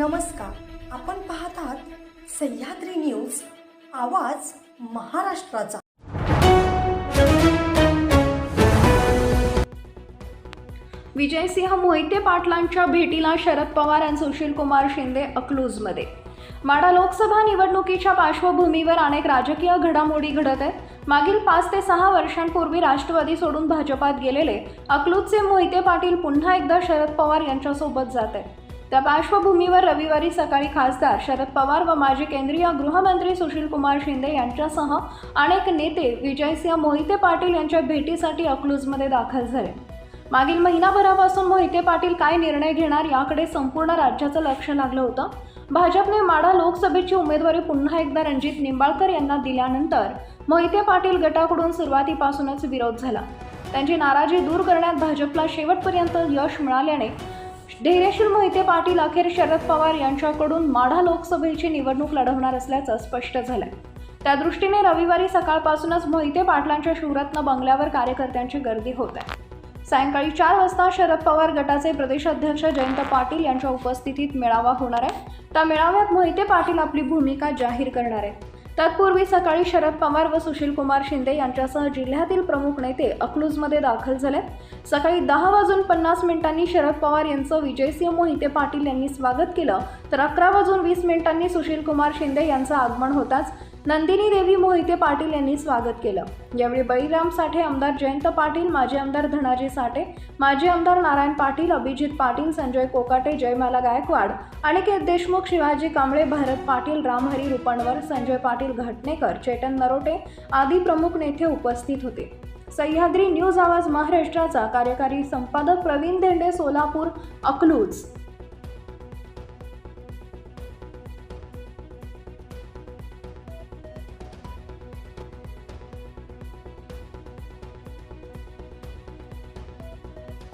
नमस्कार. आपण पाहत आहात सह्याद्री न्यूज आवाज महाराष्ट्राचा. विजयसिंह मोहिते पाटलांच्या भेटीला शरद पवार आणि सुशील कुमार शिंदे अकलूजमध्ये. माडा लोकसभा निवडणुकीच्या पार्श्वभूमीवर अनेक राजकीय घडामोडी घडत आहेत. मागील पाच ते सहा वर्षांपूर्वी राष्ट्रवादी सोडून भाजपात गेलेले अकलूजचे मोहिते पाटील पुन्हा एकदा शरद पवार यांच्यासोबत जात आहेत. त्या पार्श्वभूमीवर रविवारी सकाळी खासदार शरद पवार व माजी केंद्रीय गृहमंत्री सुशीलकुमार शिंदे यांच्यासह अनेक नेते विजयसिंह मोहिते पाटील यांच्या भेटीसाठी अकलूजमध्ये दाखल झाले. मागील महिनाभरापासून मोहिते पाटील काय निर्णय घेणार याकडे संपूर्ण राज्याचं लक्ष लागलं होतं. भाजपने माडा लोकसभेची उमेदवारी पुन्हा एकदा रणजित निंबाळकर यांना दिल्यानंतर मोहिते पाटील गटाकडून सुरुवातीपासूनच विरोध झाला. त्यांची नाराजी दूर करण्यात भाजपला शेवटपर्यंत यश मिळाल्याने धैर्यशील मोहिते पाटील अखेर शरद पवार यांच्याकडून माढा लोकसभेची निवडणूक लढवणार असल्याचं स्पष्ट झालंय. त्या दृष्टीने रविवारी सकाळपासूनच मोहिते पाटलांच्या शिवरत्न बंगल्यावर कार्यकर्त्यांची गर्दी होत आहे. सायंकाळी चार वाजता शरद पवार गटाचे प्रदेशाध्यक्ष जयंत पाटील यांच्या उपस्थितीत मेळावा होणार आहे. त्या मेळाव्यात मोहिते पाटील आपली भूमिका जाहीर करणार आहेत. तत्पूर्वी सकाळी शरद पवार व सुशील कुमार शिंदे यांच्यासह जिल्ह्यातील प्रमुख नेते अकलूजमध्ये दाखल झाले. सकाळी दहा वाजून पन्नास मिनिटांनी शरद पवार यांचं विजयसिंह मोहिते पाटील यांनी स्वागत केलं. तर अकरा वाजून वीस मिनिटांनी सुशील कुमार शिंदे यांचं आगमन होताच नंदिनी देवी मोहिते पाटील यांनी स्वागत केलं. यावेळी बळीराम साठे आमदार जयंत पाटील माजी आमदार धनाजी साठे माजी आमदार नारायण पाटील अभिजित पाटील संजय कोकाटे जयमाला गायकवाड अनिकेत देशमुख शिवाजी कांबळे भारत पाटील रामहरी रुपणवर संजय पाटील घाटणेकर चेतन नरोटे आदी प्रमुख नेते उपस्थित होते. सह्याद्री न्यूज आवाज महाराष्ट्राचा कार्यकारी संपादक प्रवीण धेंडे सोलापूर अकलूज.